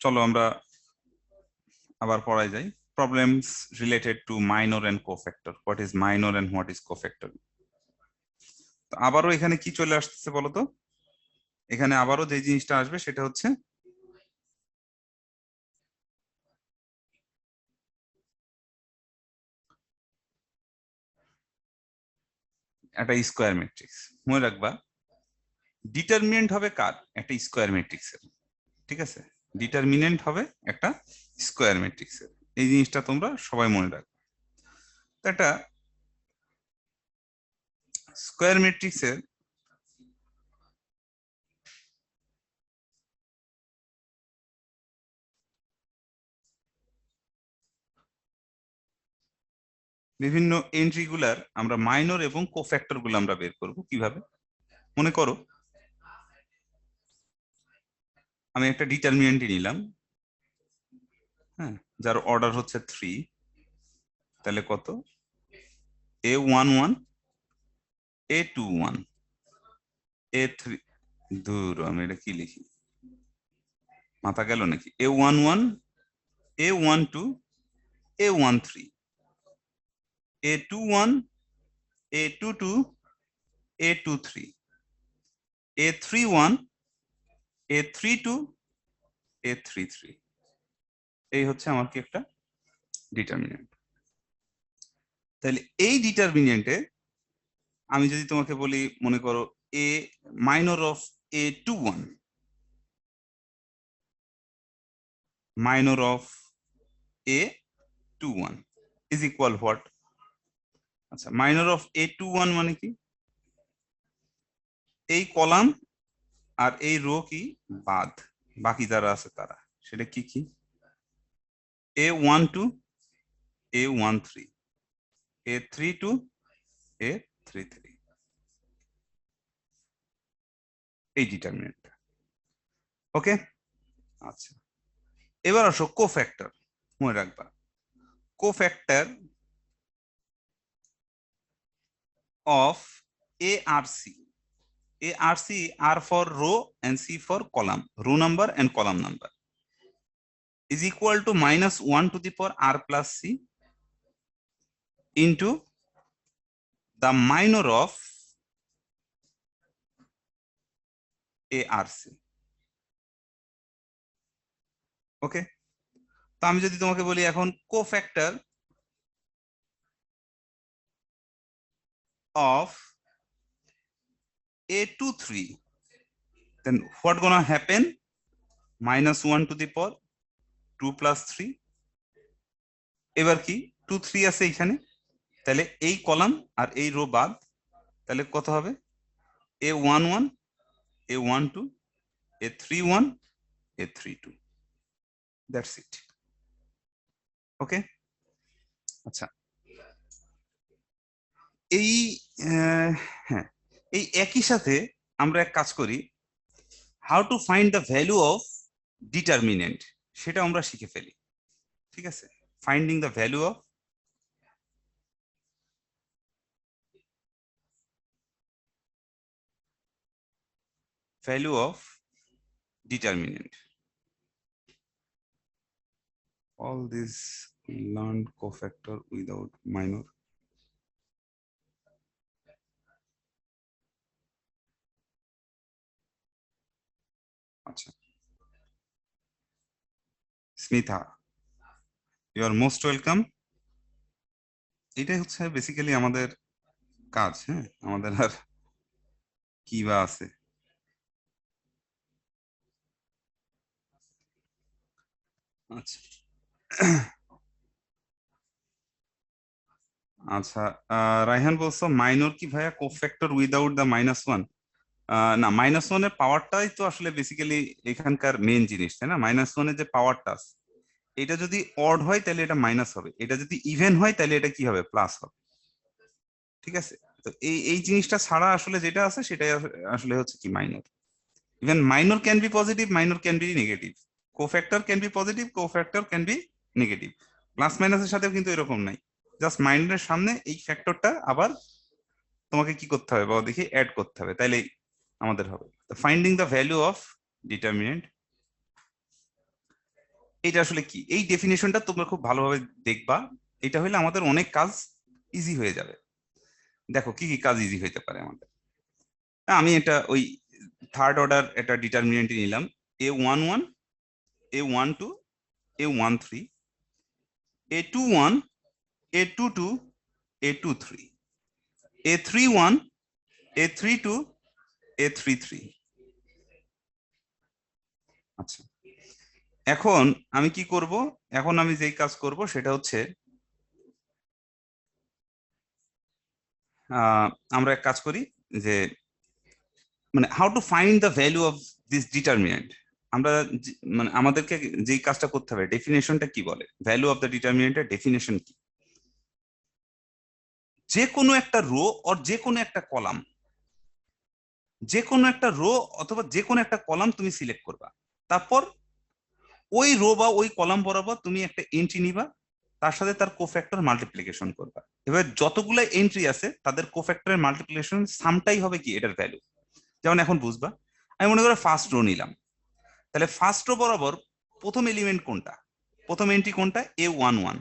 চলো আমরা আবার পড়ায় যাই। Problems related to minor and cofactor what is minor and what is cofactor তো আবারও এখানে কি চলে আসতেছে বলো তো এখানে আবারও যে জিনিসটা আসবে সেটা হচ্ছে একটা স্কোয়ার ম্যাট্রিক্স মনে রাখবা ডিটারমিনেন্ট হবে কার? একটা স্কোয়ার ম্যাট্রিক্সের ঠিক আছে? ডিটারমিনেন্ট হবে একটা স্কোয়ার ম্যাট্রিক্সের এই জিনিসটা তোমরা সবাই মনে রাখবে। একটা স্কোয়ার ম্যাট্রিক্সের বিভিন্ন এন্ট্রিগুলার আমরা মাইনর এবং কোফ্যাক্টরগুলো আমরা বের করব। কীভাবে? মনে করো আমি একটা ডিটারমিনেন্টই নিলাম। হ্যাঁ যার অর্ডার হচ্ছে থ্রি তাহলে কত? A one one a two one a three দূর আমি এটা কি লিখি? মাথা গেল নাকি? A one one a one two a one three a two one a two two a two three a three one a three two a three three এই হচ্ছে আমার কি একটা ডিটারমিনেন্ট তাহলে এই ডিটারমিনেন্টে আমি যদি তোমাকে বলি, মনে করো a minor of a two one minor of a two one is equal what আচ্ছা minor of a two one মানে কি? এই কলাম আর এই রো কি? বাদ বাকি যারা আছে তারা। সেটা কি কি? A one two, A one three. A three two, A three three. এই ডিটারমিনেন্টটা। ওকে? আচ্ছা। এবার আসো কোফ্যাক্টর। মনে রাখবা। কোফ্যাক্টর আর ARC. ARC R for row and C for column, row number and column number is equal to minus 1 to the power R plus C into the minor of a rc Okay. তো আমি যদি তোমাকে বলি এখন cofactor of a23 then what gonna happen? Minus 1 to the power 2 plus 3 এবার কি? 2 3 আছে এখানে। তাহলে এই কলাম আর এই রো বাদ। তাহলে কত হবে? A one one a one two a three one a three two that's it okay আচ্ছা। এই এই একই সাথে আমরা এক কাজ করি how to find the value of determinant সেটা আমরা শিখে ফেলি, ঠিক আছে? Finding the value of value of determinant all this learned cofactor without minor আচ্ছা। Smita you are most welcome এটাই হচ্ছে বেসিক্যালি আমাদের কাজ হ্যাঁ? আমাদের আর কি বা আছে? আচ্ছা। আচ্ছা রাইহান বলছো মাইনর কি ভাইয়া? Cofactor without the minus one না মাইনাস ওয়ানের পাওয়ারটাই তো আসলে বেসিক্যালি এখানকার মেন জিনিস, তাই না? মাইনাস ওয়ানের যে পাওয়ারটা এটা যদি অড হয় তাহলে এটা মাইনাস হবে। এটা যদি ইভেন হয় তাহলে এটা কি হবে? প্লাস হবে। ঠিক আছে? তো এই এই জিনিসটা ছাড়া আসলে যেটা আছে সেটাই আসলে হচ্ছে কি minor even minor can be positive minor can be negative cofactor can be positive cofactor can be negative plus মাইনাসের সাথেও কিন্তু এরকম নাই। জাস্ট মাইনরের সামনে এই ফ্যাক্টরটা আবার তোমাকে কি করতে হবে? বা দেখি অ্যাড করতে হবে। তাইলে আমাদের হবে। Finding the value of determinant এটা আসলে কি? এই ডেফিনেশনটা তোমরা খুব ভালোভাবে দেখবা। এটা হলে আমাদের অনেক কাজ ইজি হয়ে যাবে। দেখো, কি কি কাজ ইজি হইতে পারে আমাদের? আমি এটা ওই থার্ড অর্ডার একটা ডিটারমিনেন্ট নিলাম। A one one a one two a one three a two one a two two a two three a three one a three two a three three আচ্ছা। এখন আমি কি করব? এখন আমি যেই কাজ করব সেটা হচ্ছে আমরা এক কাজ করি যে মানে how to find the value of this determinant আমরা মানে আমাদেরকে যেই কাজটা করতে হবে ডেফিনেশনটা কি বলে? ভ্যালু অফ দ্য ডিটারমিনেন্টের ডেফিনেশন কি? যে কোনো একটা রো অর যে কোনো একটা কলাম যে কোনো একটা রো অথবা যে কোনো একটা কলাম তুমি সিলেক্ট করবা। তারপর ওই রো বা ওই কলাম বরাবর তুমি একটা এন্ট্রি নিবা, তার সাথে তার কোফ্যাক্টর মাল্টিপ্লিকেশন করবা। এবার যতগুলো এন্ট্রি আছে, তাদের কোফ্যাক্টরের মাল্টিপ্লিকেশন সামটাই হবে কি? এটার ভ্যালু যেমন এখন বুঝবা, আমি মনে করো ফার্স্ট রো নিলাম। তাহলে ফার্স্ট রো বরাবর প্রথম এলিমেন্ট কোনটা? প্রথম এন্ট্রি কোনটা? এ ওয়ান ওয়ান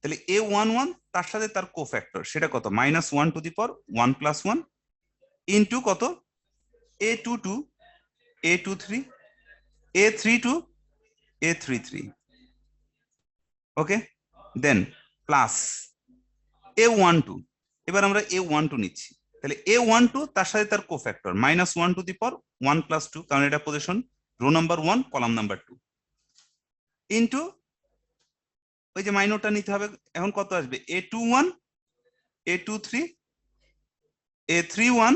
তাহলে এ ওয়ান ওয়ান তার সাথে তার কোফ্যাক্টর সেটা কত? মাইনাস ওয়ান টু দি পর ওয়ান প্লাস ওয়ান ইন্টু কত? A two two a two three a three two a three three okay then plus a one two এবার আমরা এ ওয়ান টু নিচ্ছি। তাহলে এ ওয়ান টু তার সাথে তার cofactor minus one to the পর one plus two কারণ এটা position row number one column number two into ওই যে মাইনরটা নিতে হবে, এখন কত আসবে? A two one a two three a three one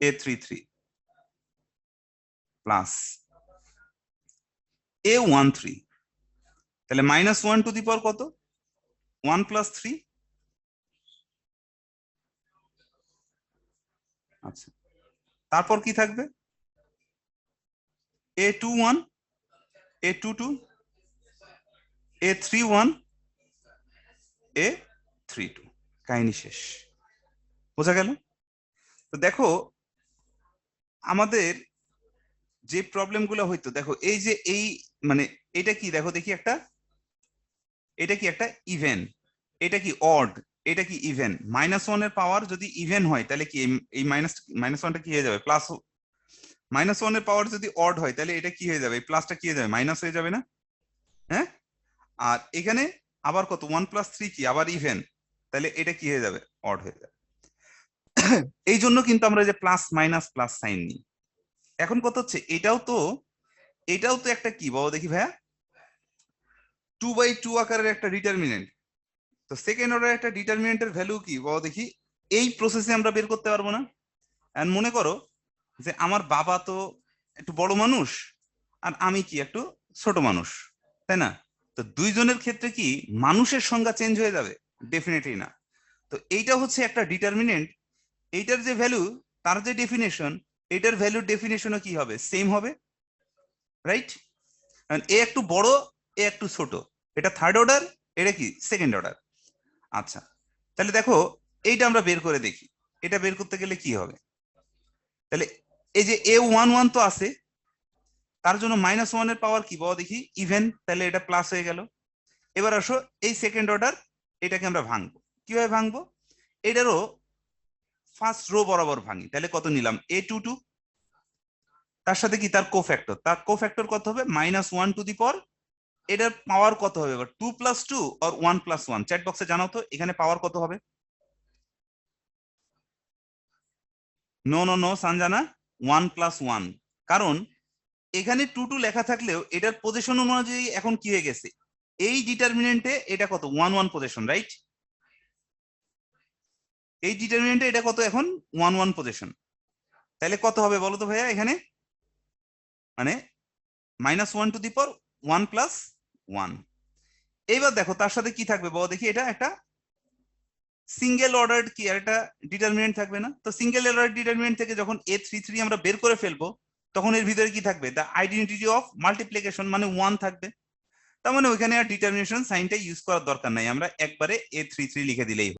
a three three plus a one three তাহলে minus one to the power কত? ওয়ান প্লাস থ্রি আচ্ছা। তারপর কি থাকবে? A two one a two two a three one a three two কাহিনী শেষ। বোঝা গেল? তো দেখো আমাদের যে প্রবলেমগুলো হইতো, দেখো, এই যে এই মানে এটা কি, দেখো দেখি একটা, এটা কি একটা ইভেন এটা কি অড এটা কি ইভেন মাইনাস ওয়ানের পাওয়ার যদি ইভেন হয়, তাহলে কি এই মাইনাস মাইনাস ওয়ানটা কি হয়ে যাবে? প্লাস মাইনাস ওয়ানের পাওয়ার যদি অড হয়, তাহলে এটা কি হয়ে যাবে? প্লাসটা কি হয়ে যাবে? মাইনাস হয়ে যাবে না? হ্যাঁ? আর এখানে আবার কত? ওয়ান প্লাস থ্রি কি? আবার ইভেন তাহলে এটা কি হয়ে যাবে? অড হয়ে যাবে। এই জন্য কিন্তু আমরা যে প্লাস মাইনাস প্লাস সাইন নিই। এখন কত হচ্ছে, এটাও তো এটাও তো একটা কি? বাবা দেখি ভাইয়া। টু বাই টু আকারের একটা ডিটারমিনেন্ট তো সেকেন্ড অর্ডার একটা ডিটারমিনেন্টের ভ্যালু কি? বাবা দেখি। এই প্রসেসে আমরা বের করতে পারব না। এন্ড মনে করো যে আমার বাবা তো একটু বড় মানুষ, আর আমি কি একটু ছোট মানুষ, তাই না? তো দুইজনের ক্ষেত্রে কি মানুষের সংজ্ঞা চেঞ্জ হয়ে যাবে? ডেফিনেটলি না। তো এইটা হচ্ছে একটা ডিটারমিনেন্ট এইটার যে ভ্যালু তার যে ডেফিনেশন এটার ভ্যালুর ডেফিনেশনও কি হবে? সেম হবে রাইট এ একটু বড় এ একটু ছোট। এটা থার্ড অর্ডার এটা কি? সেকেন্ড অর্ডার আচ্ছা তাহলে দেখো, এইটা আমরা বের করে দেখি। এটা বের করতে গেলে কি হবে? তাহলে এই যে এ ওয়ান ওয়ান তো আছে, তার জন্য মাইনাস ওয়ানের পাওয়ার কি? বাবা দেখি ইভেন তাহলে এটা প্লাস হয়ে গেল। এবার আসো, এই সেকেন্ড অর্ডার এটাকে আমরা ভাঙবো। কীভাবে ভাঙবো? এটারও ফার্স্ট রো বরাবর ভাঙি, তাহলে কত নিলাম? এ টু টু তার সাথে কি? তার কোফ্যাক্টর তার কোফ্যাক্টর কত হবে? মাইনাস ওয়ান টু দি পর এটার পাওয়ার কত হবে? এবার টু প্লাস টু আর ওয়ান প্লাস ওয়ান চ্যাট বক্সে জানাও তো, এখানে পাওয়ার কত হবে? No no no Sanjana. One plus one কারণ এখানে টু টু লেখা থাকলেও এটার পজিশন অনুযায়ী এখন কি হয়ে গেছে? এই ডিটারমিনেন্টে এটা কত? ওয়ান ওয়ান পজিশন রাইট এই ডিটারমিনেন্টে এটা কত এখন? ওয়ান ওয়ান পজিশন তাহলে কত হবে বলো তো ভাইয়া এখানে? মানে মাইনাস ওয়ান টু দি পর ওয়ান প্লাস ওয়ান এইবার দেখো তার সাথে কি থাকবে? বলো দেখি এটা একটা সিঙ্গেল অর্ডার কি? আর একটা ডিটারমিনেন্ট থাকবে না? তো সিঙ্গেল অর্ডার ডিটারমিনেন্ট থেকে যখন এ থ্রি থ্রি আমরা বের করে ফেলব, তখন এর ভিতরে কি থাকবে? দ্য আইডেন্টিটি অফ মাল্টিপ্লিকেশন মানে ওয়ান থাকবে। তার মানে ওইখানে আর ডিটারমিনেশন সাইনটা ইউজ করার দরকার নাই। আমরা একবারে এ থ্রি থ্রি লিখে দিলেই